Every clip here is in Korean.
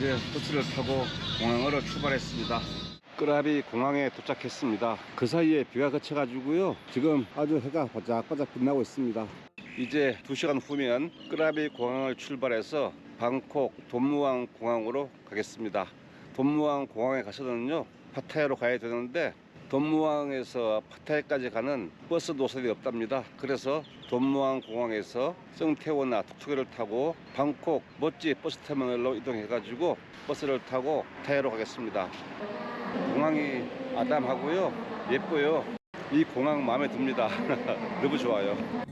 이제 버스를 타고 공항으로 출발했습니다. 끄라비 공항에 도착했습니다. 그 사이에 비가 그쳐가지고요. 지금 아주 해가 바짝바짝 빛나고 있습니다. 이제 2시간 후면 끄라비 공항을 출발해서 방콕 돈무왕 공항으로 가겠습니다. 돈무왕 공항에 가서는요 파타야로 가야 되는데 돈무왕에서 파타야까지 가는 버스 노선이 없답니다. 그래서 돈무왕 공항에서 성태원나 톡톡이를 타고 방콕 멋지 버스 터미널로 이동해가지고 버스를 타고 파타야로 가겠습니다. 공항이 아담하고요 예뻐요. 이 공항 마음에 듭니다. 너무 좋아요.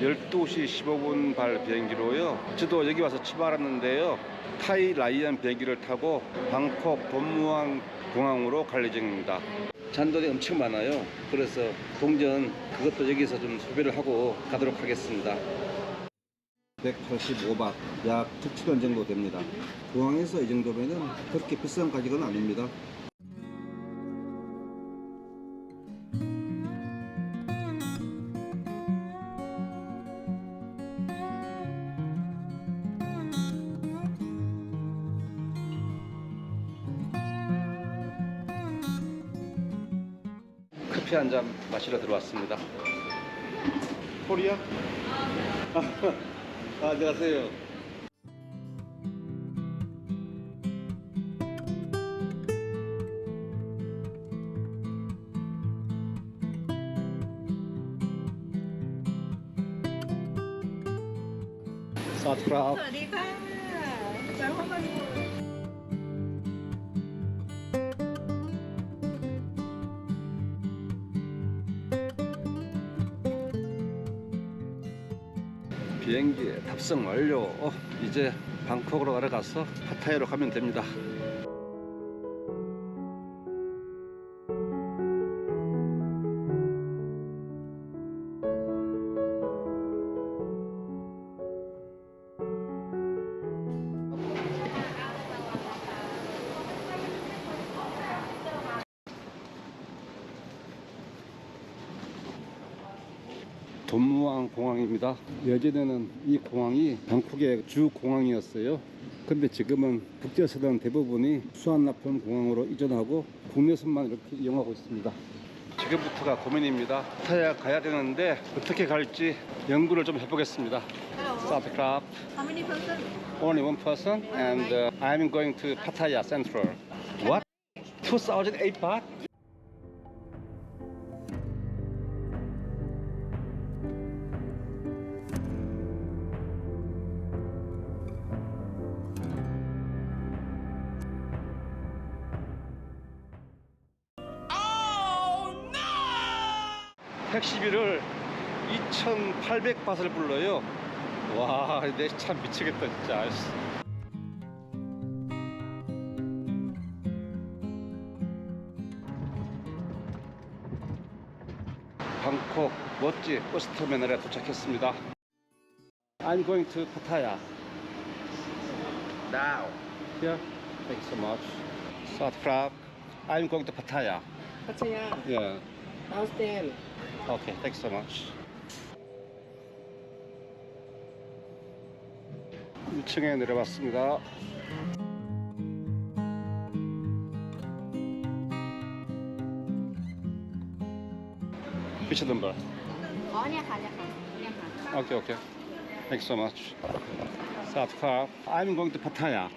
열두 시 15분 발 비행기로요. 저도 여기 와서 알았는데요. 타이 라이언 비행기를 타고 방콕 돈무항 공항으로 갈 예정입니다. 잔돈이 엄청 많아요. 그래서 동전 그것도 여기서 좀 소비를 하고 가도록 하겠습니다. 185박 약 7시간 정도 됩니다. 공항에서 이 정도면은 그렇게 비싼 가격은 아닙니다. 커피 한 잔 마시러 들어왔습니다. 코리아? 아, 안녕하세요. 사트라 비행기 탑승 완료. 어, 이제 방콕으로 날아가서 파타야로 가면 됩니다. 돈무항 공항입니다. 예전에는 이 공항이 방콕의 주 공항이었어요. 근데 지금은 국제선은 대부분이 수완나폰 공항으로 이전하고 국내선만 이렇게 이용하고 있습니다. 지금부터가 고민입니다. 타야 가야 되는데 어떻게 갈지 연구를 좀 해보겠습니다. Start crab. How many person? Only one person and uh, I'm going to Pattaya Central. What? 2008 baht? 택시비를 2,800밭을 불러요. 와, 내 참 미치겠다, 진짜. 방콕 멋지 버스터미널에 도착했습니다. I'm going to Pattaya. Now. Yeah. Thank you so much. South Prague. I'm going to Pattaya. Pattaya. Yeah. How's them? Okay, thanks so much. 2층에 내려봤습니다. 피치 넘버. 아니야, 아니야, 아니야. Okay, okay. Thanks so much. Satkar. I'm going to Pattaya.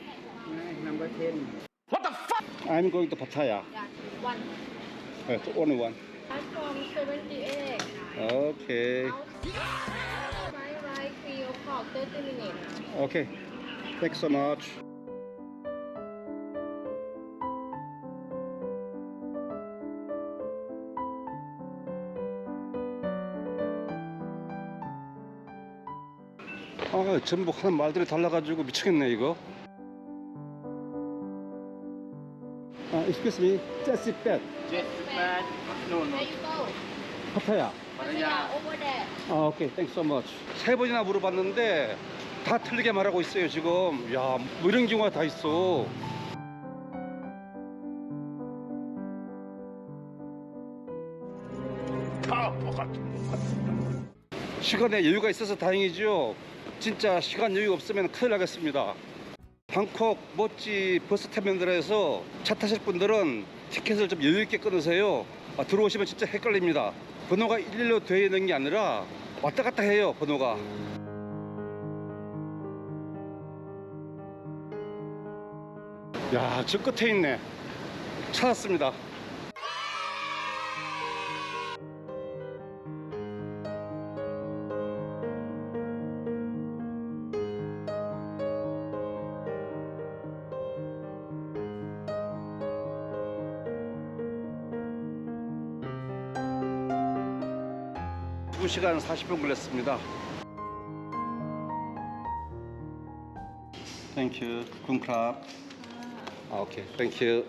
Number 10. What the fuck? I'm going to Pattaya. Yeah, one. Uh, only one. Platform 78 Okay. right right three o'clock 30 minutes Okay. Thanks so much. 아, 전부 하는 말들이 달라가지고 미치겠네 이거. 아, excuse me, back. No, no. There you go. 파타야. Pattaya, over there. 아, 오케이. 땡스 so much. 세 번이나 물어봤는데 다 틀리게 말하고 있어요, 지금. 야, 뭐 이런 경우가 다 있어. 시간에 여유가 있어서 다행이죠. 진짜 시간 여유 없으면 큰일 나겠습니다. 방콕 멋지 버스 터미널에서 차 타실 분들은 티켓을 좀 여유 있게 끊으세요. 아, 들어오시면 진짜 헷갈립니다. 번호가 일일로 되어 있는 게 아니라 왔다 갔다 해요, 번호가. 야, 저 끝에 있네. 찾았습니다. 두시간 40분 걸렸습니다. 땡큐. 쿵크랍. 아, 오케이. 땡큐.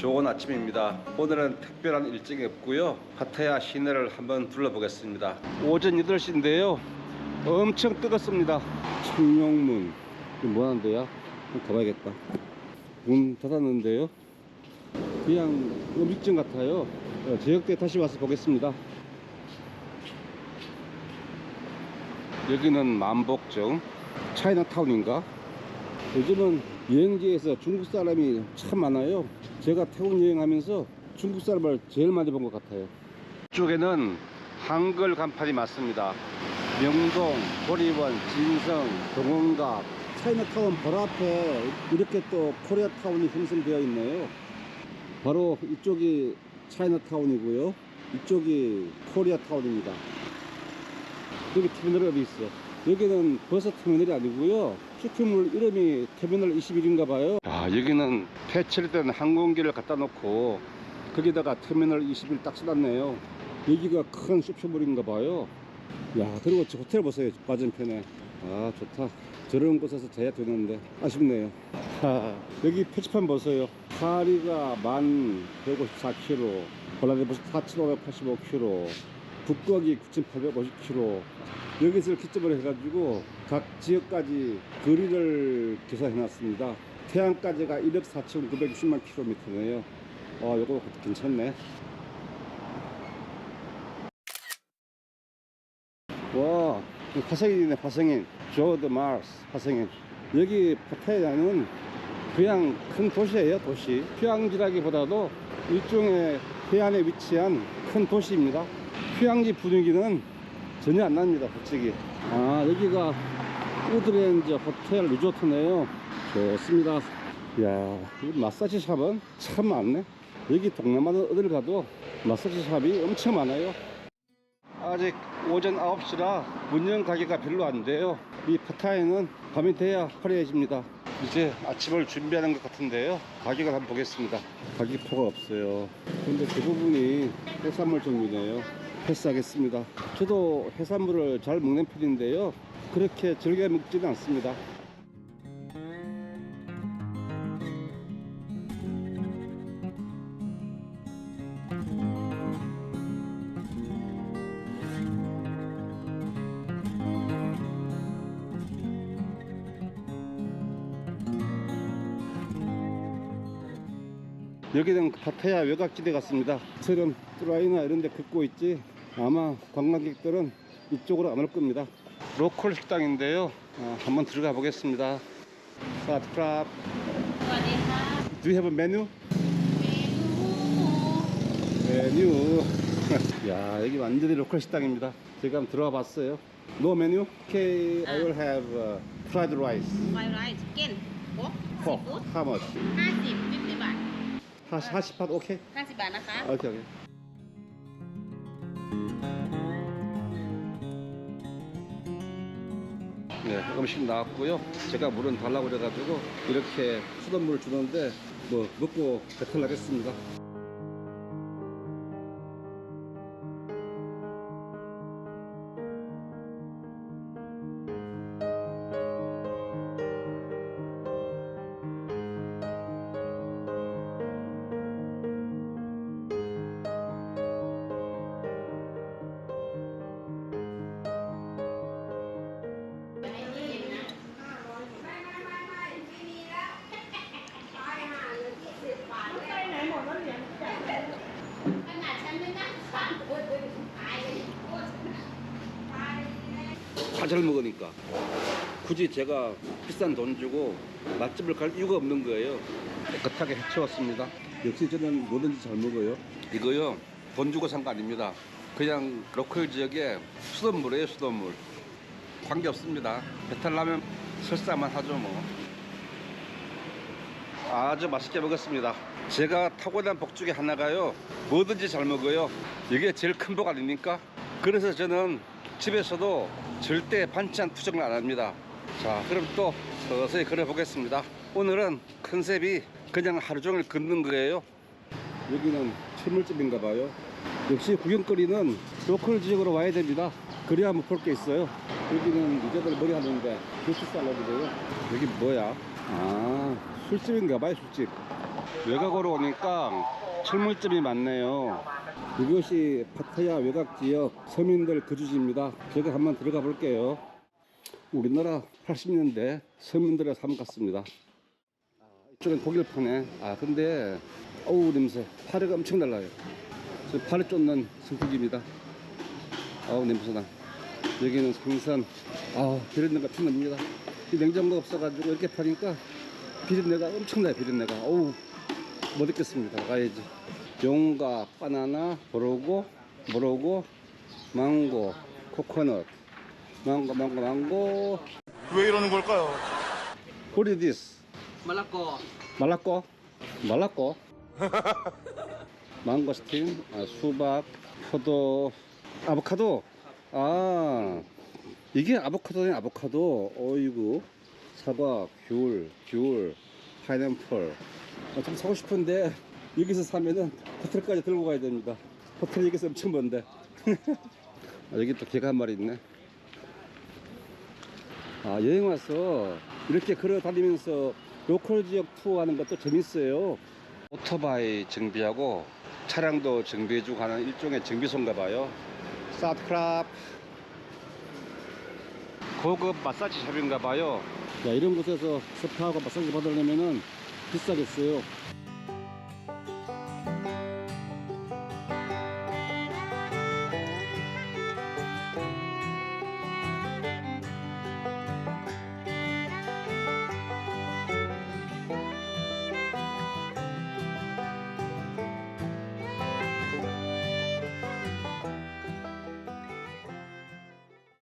좋은 아침입니다. 오늘은 특별한 일정이 없고요. 파타야 시내를 한번 둘러보겠습니다. 오전 8시인데요. 엄청 뜨겁습니다. 청룡문. 이거 뭐 하는데요? 한번 가봐야겠다. 문 닫았는데요. 그냥 음식점 같아요. 어, 저녁 때 다시 와서 보겠습니다. 여기는 만복정 차이나타운인가? 요즘은 여행지에서 중국 사람이 참 많아요. 제가 태국 여행하면서 중국 사람을 제일 많이 본 것 같아요. 이쪽에는 한글 간판이 많습니다. 명동, 보리원, 진성, 동원각, 차이나타운 바로 앞에 이렇게 또 코리아타운이 형성되어 있네요. 바로 이쪽이 차이나타운이고요. 이쪽이 코리아타운입니다. 여기 터미널이 있어. 여기는 버스 터미널이 아니고요. 쇼핑몰 이름이 터미널 21인가 봐요. 아, 여기는 폐철된 항공기를 갖다 놓고 거기다가 터미널 21 딱 써놨네요. 여기가 큰 쇼핑몰인가 봐요. 야, 그리고 저 호텔 보세요. 맞은편에. 아, 좋다. 저런 곳에서 자야 되는데 아쉽네요. 하, 여기 표지판 보세요. 파리가 1154km, 볼라디보스 4585km, 북극이 9850km. 여기서 기점을 해가지고 각 지역까지 거리를 계산해 놨습니다. 태안까지가 1억 4,960만 킬로미터네요. 어, 요거 괜찮네. 와, 이 화성인이네, 화성인. 조드 마스, 화성인. 여기 파타야는 그냥 큰 도시예요, 도시. 휴양지라기보다도 일종의 해안에 위치한 큰 도시입니다. 휴양지 분위기는 전혀 안 납니다, 솔직히. 아, 여기가 우드랜드 호텔 리조트네요. 좋습니다. 이야, 이 마사지 샵은 참 많네. 여기 동남아는 어딜 가도 마사지 샵이 엄청 많아요. 아직 오전 9시라 문연 가게가 별로 안 돼요. 이 파타야는 밤이 돼야 화려해집니다. 이제 아침을 준비하는 것 같은데요. 가게를 한번 보겠습니다. 가격표가 없어요. 근데 대부분이 해산물 종류네요. 패스하겠습니다. 저도 해산물을 잘 먹는 편인데요. 그렇게 즐겨 먹지는 않습니다. 여기는 파타야 외곽지대 같습니다. 철은 트라이나 이런 데 긋고 있지 아마 관광객들은 이쪽으로 안 올 겁니다. 로컬 식당인데요. 아, 한번 들어가 보겠습니다. 사트크랍. Do you have a menu? 메뉴. 야, 여기 완전히 로컬 식당입니다. 제가 한번 들어와 봤어요. No menu? Okay, I will have uh, fried rice. Fried rice, chicken, pork, pork. How much? 50, 50 baht. ก Pork. How much? ห้าสิบฟิฟตี้บาท 하, 40팟 오케이? ห้าสิบบาทนะคะ 오케이 오케이. 네, 음식 나왔고요. 제가 물은 달라고 그래가지고 이렇게 수돗물을 주는데 뭐 먹고 배탈 나겠습니다. 잘 먹으니까 굳이 제가 비싼 돈 주고 맛집을 갈 이유가 없는 거예요. 깨끗하게 해치웠습니다. 역시 저는 뭐든지 잘 먹어요. 이거요 돈 주고 산 거 아닙니다. 그냥 로컬 지역의 수돗물이에요 수돗물. 관계 없습니다. 배탈 나면 설사만 하죠 뭐. 아주 맛있게 먹었습니다. 제가 타고난 복 중에 하나가요. 뭐든지 잘 먹어요. 이게 제일 큰 복 아닙니까? 그래서 저는 집에서도 절대 반찬 투정을 안 합니다. 자, 그럼 또 서서히 걸어 보겠습니다. 오늘은 컨셉이 그냥 하루 종일 걷는 거예요. 여기는 철물집인가 봐요. 역시 구경거리는 로컬 지역으로 와야 됩니다. 그래야 뭐볼게 있어요. 여기는 여자들 머리 하는데 교수 살라고래요. 여기 뭐야? 아, 술집인가 봐요, 술집. 외곽으로 오니까 철물집이 많네요. 이것이 파타야 외곽 지역 서민들 거주지입니다. 제가 한번 들어가 볼게요. 우리나라 80년대 서민들의 삶 같습니다. 아, 이쪽엔 독일 파네. 아, 근데, 어우, 냄새. 파래가 엄청 달라요. 저 파래 쫓는 성격입니다. 아우, 냄새나. 여기는 생선. 아, 비린내가 피납니다. 이 냉장고가 없어가지고 이렇게 파니까 비린내가 엄청나요, 비린내가. 어우, 못 있겠습니다. 가야지. 용과 바나나, 모로고, 모로고, 망고, 코코넛, 망고, 망고, 망고. 왜 이러는 걸까요? What is this? Malako. 말랐고, 말랐고. 망고스틴, 아, 수박, 포도, 아보카도. 아, 이게 아보카도네, 아보카도. 어이구, 사과, 귤, 귤, 파인애플. 아, 좀 사고 싶은데 여기서 사면은 호텔까지 들고 가야 됩니다. 호텔 여기서 엄청 먼데. 아, 여기 또 개가 한 마리 있네. 아, 여행 와서 이렇게 걸어 다니면서 로컬 지역 투어 하는 것도 재밌어요. 오토바이 정비하고 차량도 정비해주고 하는 일종의 정비소인가 봐요. 사트크랍. 고급 마사지 샵인가 봐요. 야, 이런 곳에서 스파하고 마사지 받으려면은 비싸겠어요.